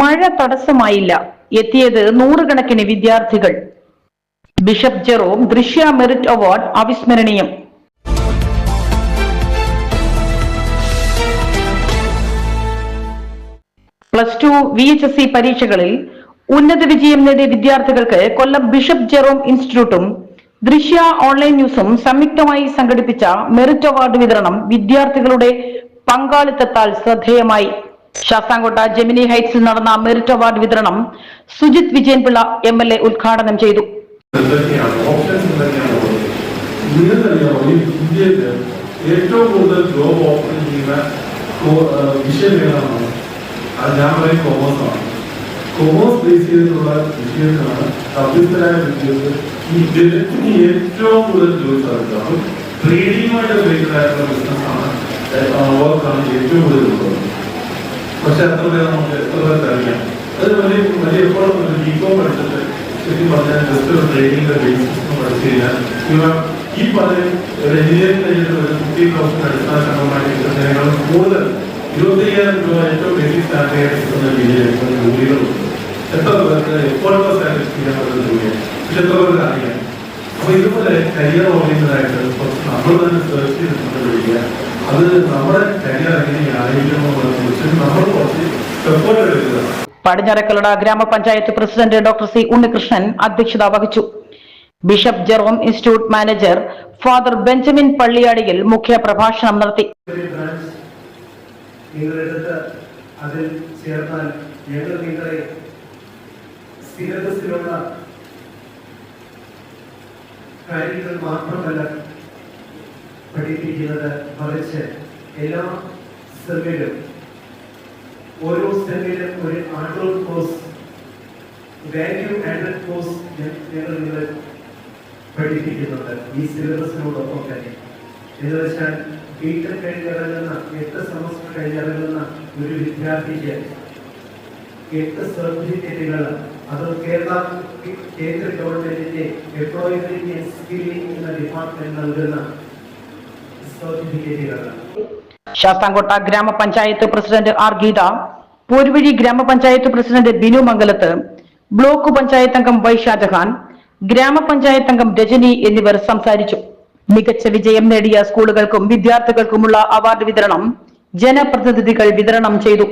മഴ തടസ്സമായില്ല. എത്തിയത് നൂറുകണക്കിന് വിദ്യാർത്ഥികൾ. Bishop Jerome Drishya merit award അവിസ്മരണീയം. Plus two V H S C പരീക്ഷകളിൽ ഉന്നത വിജയം നേടിയ വിദ്യാർത്ഥികൾക്ക് കൊല്ലം ബിഷപ്പ് ജെറോം ഇൻസ്റ്റിറ്റ്യൂട്ടും ദൃശ്യ ഓൺലൈൻ ന്യൂസും സംയുക്തമായി സംഘടിപ്പിച്ച മെറിറ്റ് അവാർഡ് വിതരണം വിദ്യാർത്ഥികളുടെ പങ്കാളിത്തത്താൽ ശ്രദ്ധേയമായി. ശാസ്താംകോട്ട ജെമിനി ഹൈറ്റ്സിൽ നടന്ന മെറിറ്റ് അവാർഡ് വിതരണം Sujith Vijayanpillai M L A ഉദ്ഘാടനം ചെയ്തു. ഏറ്റവും കൂടുതൽ ഈ ഏറ്റവും ഏറ്റവും പക്ഷെ അത്ര പേര് നമുക്ക് എത്ര പേർക്ക് അറിയാം? അത് വലിയ വലിയ എപ്പോഴും ഒരു ബികോം പഠിച്ചിട്ട് ശരിക്കും പറഞ്ഞാൽ ജസ്റ്റ് ഒരു ട്രെയിനിങ്ങിന്റെ ബേസിസ് പഠിച്ചു കഴിഞ്ഞാൽ ഇവ ഈ പറഞ്ഞ ഒരു എഞ്ചിനീയറിംഗ് കഴിഞ്ഞിട്ട് ഒരു ഫിഫ്റ്റി തൗസൻഡ് അടിസ്ഥാനമായിട്ട് കിട്ടുന്നതിനേക്കാൾ കൂടുതൽ ഇരുപത്തയ്യായിരം രൂപ ഏറ്റവും ബേസിക് സാലറി കിട്ടുന്ന രീതിയിൽ ജോലികളുണ്ട് എത്ര പേർക്ക് എപ്പോഴത്തെ സാലറി ചെയ്യാൻ പറ്റുന്ന ജോലിയാണ്. പക്ഷെ എത്ര പേർക്ക് അറിയാം? അപ്പൊ ഇതുപോലെ കരിയർ ഓറിയന്റഡ് ആയിട്ട് നമ്മൾ തന്നെ സെർച്ച് പഠിക്കുക അത് നമ്മുടെ കരിയർ എങ്ങനെ നമ്മൾ കുറച്ച് എഫേർട്ട് എടുക്കുക. പടിഞ്ഞാറക്കലട ഗ്രാമപഞ്ചായത്ത് പ്രസിഡന്റ് ഡോക്ടർ സി ഉണ്ണികൃഷ്ണൻ അധ്യക്ഷത വഹിച്ചു. Bishop Jerome institute manager father Benjamin Palliyadiyil മുഖ്യ പ്രഭാഷണം നടത്തി. അതിൽ ചേർന്നാൽ ഞങ്ങൾ നിങ്ങളെ സിലബസിലുള്ള കാര്യങ്ങൾ മാത്രമല്ല പഠിപ്പിക്കുന്നത് മറിച്ച് എല്ലാ സെമ്മിലും ഓരോ സെമ്മിലും ഒരു ആൻഡ്രോ കോഴ്സ് വാല്യൂ ആഡഡ് കോഴ്സ് ഞങ്ങൾ നിങ്ങൾ പഠിപ്പിക്കുന്നുണ്ട് ഈ സിലബസിനോടൊപ്പം തന്നെ. എന്ന് വെച്ചാൽ ബിടെക് കഴിഞ്ഞിറങ്ങുന്ന എട്ട് സെമസ്റ്റർ കഴിഞ്ഞിറങ്ങുന്ന ഒരു വിദ്യാർത്ഥിക്ക് എട്ട് സർട്ടിഫിക്കറ്റുകൾ അത് കേരള കേന്ദ്ര ഗവൺമെന്റിന്റെ എംപ്ലോയബിലിറ്റി സ്കില്ലിംഗ് എന്ന ഡിപ്പാർട്ട്മെന്റ് നൽകുന്ന ശാസ്താംകോട്ട ഗ്രാമപഞ്ചായത്ത് president R Geetha Poruvazhy grama panchayat president Binu Mangalath block panchayat അംഗം വൈ ഷാജഹാൻ ഗ്രാമപഞ്ചായത്ത് അംഗം രജനി എന്നിവർ സംസാരിച്ചു. മികച്ച വിജയം നേടിയ സ്കൂളുകൾക്കും വിദ്യാർത്ഥികൾക്കുമുള്ള അവാർഡ് വിതരണം ജനപ്രതിനിധികൾ വിതരണം ചെയ്തു.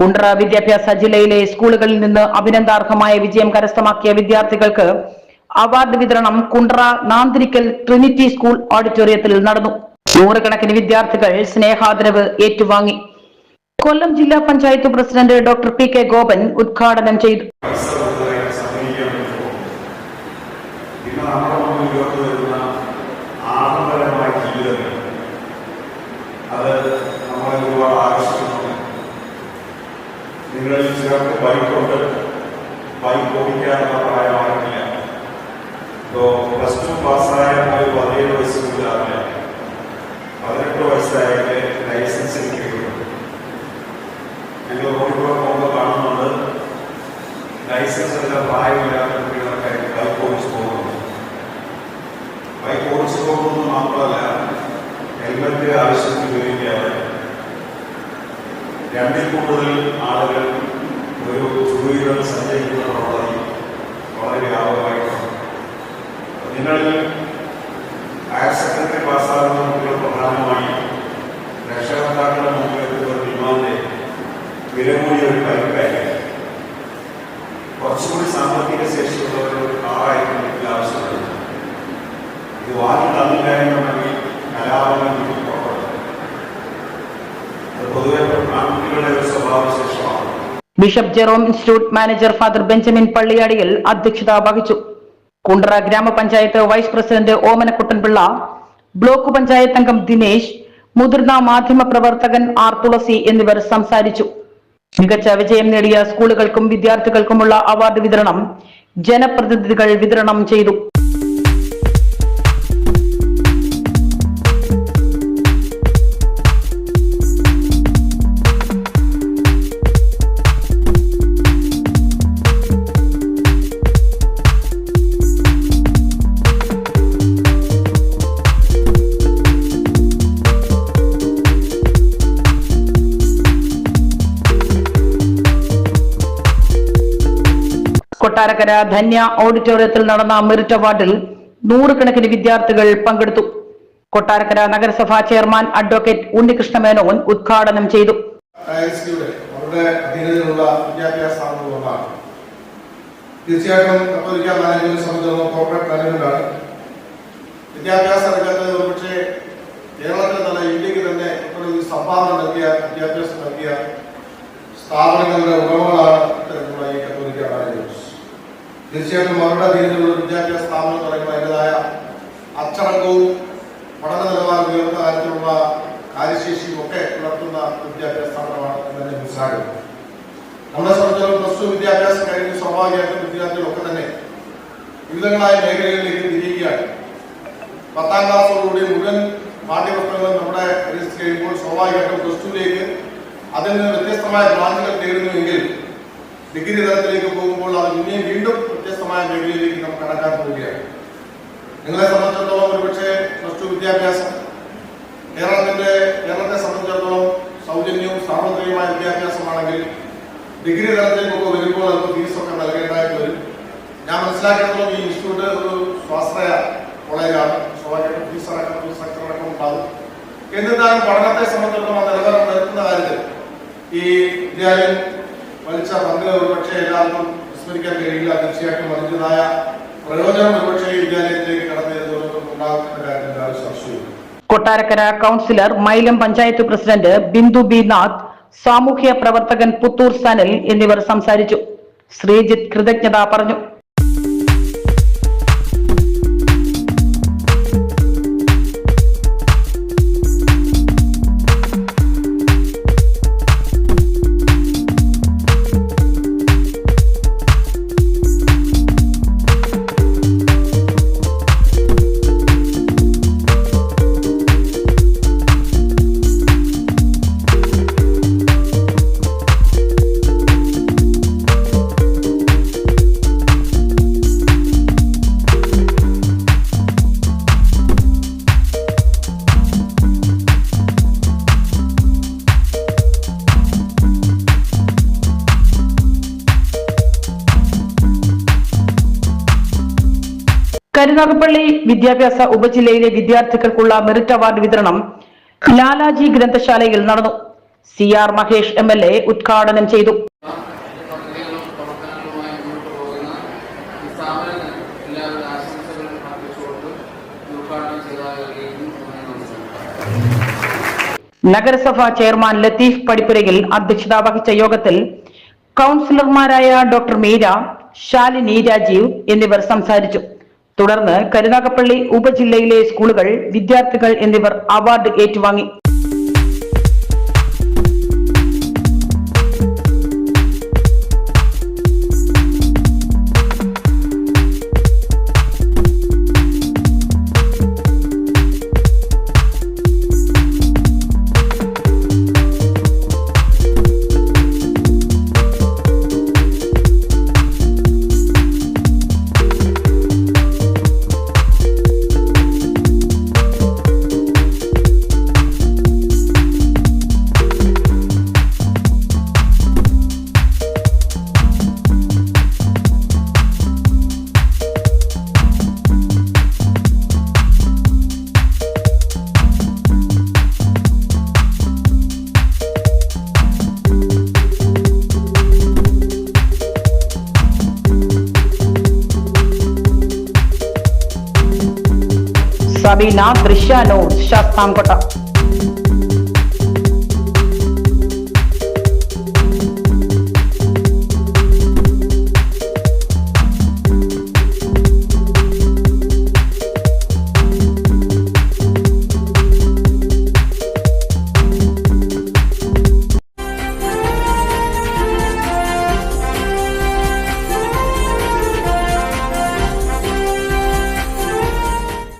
കുണ്ട്ര വിദ്യാഭ്യാസ ജില്ലയിലെ സ്കൂളുകളിൽ നിന്ന് അഭിനന്ദാർഹമായ വിജയം കരസ്ഥമാക്കിയ വിദ്യാർത്ഥികൾക്ക് അവാർഡ് വിതരണം കുണ്ട്ര നാന്തിരിക്കൽ ട്രിനിറ്റി സ്കൂൾ ഓഡിറ്റോറിയത്തിൽ നടന്നു. നൂറുകണക്കിന് വിദ്യാർത്ഥികൾ സ്നേഹാദരവ് ഏറ്റുവാങ്ങി. കൊല്ലം ജില്ലാ panchayat president doctor P K Gopan ഉദ്ഘാടനം ചെയ്തു. അത് നമ്മളെ ഒരുപാട് പിന്നെ मेरा ये सिर्फ़ बाई प्रोडक्ट बाई को भी क्या था पढ़ाया और किया तो प्लस टू पास आया कोई वाले तो स्कूल जा रहे हैं பதினெட்டு வயசாயிட்டு லைசன்ஸ் எடுக்கணும் எங்கள் ஒன்று போக பணம் லைசன்ஸ் எல்லாம் பாய் பைக் ஓடிச்சு போகணும் பைக் ஓடிச்சு போகணும்னு மாப்பிள்ள ஹெல்மெட்டு ஆலோசனை രണ്ടിൽ കൂടുതൽ ആളുകൾ ഒരു ഭൂമികൾ സഞ്ചരിക്കുന്നുള്ളത് വളരെ വ്യാപകമായിട്ടുണ്ട്. നിങ്ങൾ ഹയർ സെക്കൻഡറി പാസ്സാകുന്ന കുട്ടികൾ പ്രധാനമായും രക്ഷകർത്താക്കളുടെ മുമ്പിൽ എത്തുന്ന ഒരു വിമാന്റെ വില കൂടിയ ഒരു പരിപാടിയാണ് കുറച്ചുകൂടി സാമ്പത്തിക ശേഷിയുള്ളവർ ഒരു കാറായിരിക്കും വീട്ടിൽ ആവശ്യപ്പെടുന്നത്. ഇത് വാങ്ങി തന്നില്ല എന്നുണ്ടെങ്കിൽ കലാപനം പുറപ്പെടും. അത് bishop Jerome institute manager father Benjamin Palliyadiyil അധ്യക്ഷത വഹിച്ചു. Kundara grama panchayat vice president Omanakuttanpillai block panchayat അംഗം ദിനേശ് മുതിർന്ന മാധ്യമ പ്രവർത്തകൻ ആർ തുളസി എന്നിവർ സംസാരിച്ചു. മികച്ച വിജയം നേടിയ സ്കൂളുകൾക്കും വിദ്യാർത്ഥികൾക്കുമുള്ള അവാർഡ് വിതരണം ജനപ്രതിനിധികൾ വിതരണം ചെയ്തു. കൊട്ടാരക്കര ധന്യ ഓഡിറ്റോറിയത്തിൽ നടന്ന മെറിറ്റ് അവാർഡിൽ നൂറുകണക്കിന് വിദ്യാർത്ഥികൾ പങ്കെടുത്തു. കൊട്ടാരക്കര നഗരസഭാ ചെയർമാൻ അഡ്വക്കേറ്റ് ഉണ്ണികൃഷ്ണ മേനോൻ ഉദ്ഘാടനം ചെയ്തു. തീർച്ചയായിട്ടും കത്തോലിക്ക മാനേജ്മെന്റ് സംബന്ധിച്ചിടത്തോളം കോർപ്പറേറ്റ് മാനേജ്മെന്റാണ് വിദ്യാഭ്യാസ രംഗത്ത് ഒരുപക്ഷെ കേരളത്തിൽ തന്നെ ഇന്ത്യയ്ക്ക് തന്നെ ഒരു സംഭാവന നൽകിയ വിദ്യാഭ്യാസം നൽകിയ സ്ഥാപനങ്ങളുടെ ഉടമകളാണ് ഇത്തരത്തിലുള്ള ഈ കത്തോലിക്ക മാനേജ്മെന്റ് തീർച്ചയായിട്ടും അവരുടെ അധീനതയിലുള്ള വിദ്യാഭ്യാസ സ്ഥാപനം എന്ന് പറയുമ്പോൾ അതിന്റെതായ അച്ചടക്കവും പഠന നിലവാരം ഉയർന്ന കാര്യത്തിലുള്ള കാര്യശേഷിയും ഒക്കെ പുലർത്തുന്ന വിദ്യാഭ്യാസ സ്ഥാപനമാണ് എന്ന് തന്നെ മനസ്സിലാക്കുന്നത് നമ്മളെ സംബന്ധിച്ചിടത്തോളം പ്ലസ് ടു വിദ്യാഭ്യാസം കഴിഞ്ഞ് സ്വാഭാവികമായിട്ടും വിദ്യാർത്ഥികളൊക്കെ തന്നെ വിവിധങ്ങളായ മേഖലകളിലേക്ക് തിരിയുകയാണ്. പത്താം ക്ലാസ്സോടുകൂടി മുഴുവൻ പാഠ്യപുസ്തകങ്ങൾ നമ്മുടെ രജിസ്റ്റർ ചെയ്യുമ്പോൾ സ്വാഭാവികമായിട്ടും പ്ലസ് ടുവിലേക്ക് അതിൽ നിന്ന് വ്യത്യസ്തമായ ബ്രാഞ്ചുകൾ തേടുന്നുവെങ്കിൽ ഡിഗ്രി തലത്തിലേക്ക് പോകുമ്പോൾ അത് പിന്നെയും വീണ്ടും വ്യത്യസ്തമായ മേഖലയിലേക്ക് നമുക്ക് കടക്കാൻ പോവുകയാണ്. നിങ്ങളെ സംബന്ധിച്ചിടത്തോളം ഒരുപക്ഷെ പ്ലസ് ടു വിദ്യാഭ്യാസം കേരളത്തിന്റെ കേരളത്തെ സംബന്ധിച്ചിടത്തോളം സൗജന്യവും സാർവത്രികമായ വിദ്യാഭ്യാസമാണെങ്കിൽ ഡിഗ്രി തലത്തിലേക്കൊക്കെ വരുമ്പോൾ അല്പം ഫീസൊക്കെ നൽകേണ്ടതായിട്ട് വരും. ഞാൻ മനസ്സിലാക്കിയിടത്തോളം ഈ ഇൻസ്റ്റിറ്റ്യൂട്ട് ഒരു സ്വാശ്രയ കോളേജാണ്. സ്വാഭാവികമായിട്ടും ഫീസ് അടക്കം ഫീസ് സ്ട്രക്ചർ അടക്കം ഉണ്ടാകും. എന്നിരുന്നാലും പഠനത്തെ സംബന്ധിച്ചിടത്തോളം നിലവാരം നിർത്തുന്ന കാര്യത്തിൽ ഈ വിദ്യാലയം വലിച്ച പങ്ക് ഒരുപക്ഷെ എല്ലാവർക്കും വിസ്മരിക്കാൻ കഴിയില്ല. തീർച്ചയായിട്ടും അതിന്റെതായ പ്രയോജനം ഒരുപക്ഷെ വിദ്യാലയത്തിലേക്ക് കടന്നു സംശയവും Kottarakkara councillor Mylam panchayat president Bindu B Nath സാമൂഹ്യ പ്രവർത്തകൻ പുത്തൂർ സനൽ എന്നിവർ സംസാരിച്ചു. ശ്രീജിത്ത് കൃതജ്ഞത പറഞ്ഞു. കരുനാഗപ്പള്ളി വിദ്യാഭ്യാസ ഉപജില്ലയിലെ വിദ്യാർത്ഥികൾക്കുള്ള മെറിറ്റ് അവാർഡ് വിതരണം ലാലാജി ഗ്രന്ഥശാലയിൽ നടന്നു. C R Mahesh M L A ഉദ്ഘാടനം ചെയ്തു. നഗരസഭാ ചെയർമാൻ ലത്തീഫ് പടിപ്പുരയിൽ അധ്യക്ഷത വഹിച്ച യോഗത്തിൽ കൗൺസിലർമാരായ ഡോക്ടർ മീര ശാലിനി രാജീവ് എന്നിവർ സംസാരിച്ചു. തുടർന്ന് കരുനാഗപ്പള്ളി ഉപജില്ലയിലെ സ്കൂളുകൾ വിദ്യാർത്ഥികൾ എന്നിവർ അവാർഡ് ഏറ്റുവാങ്ങി. സബീന ദൃശ്യ ന്യൂസ് ശാസ്താംകോട്ട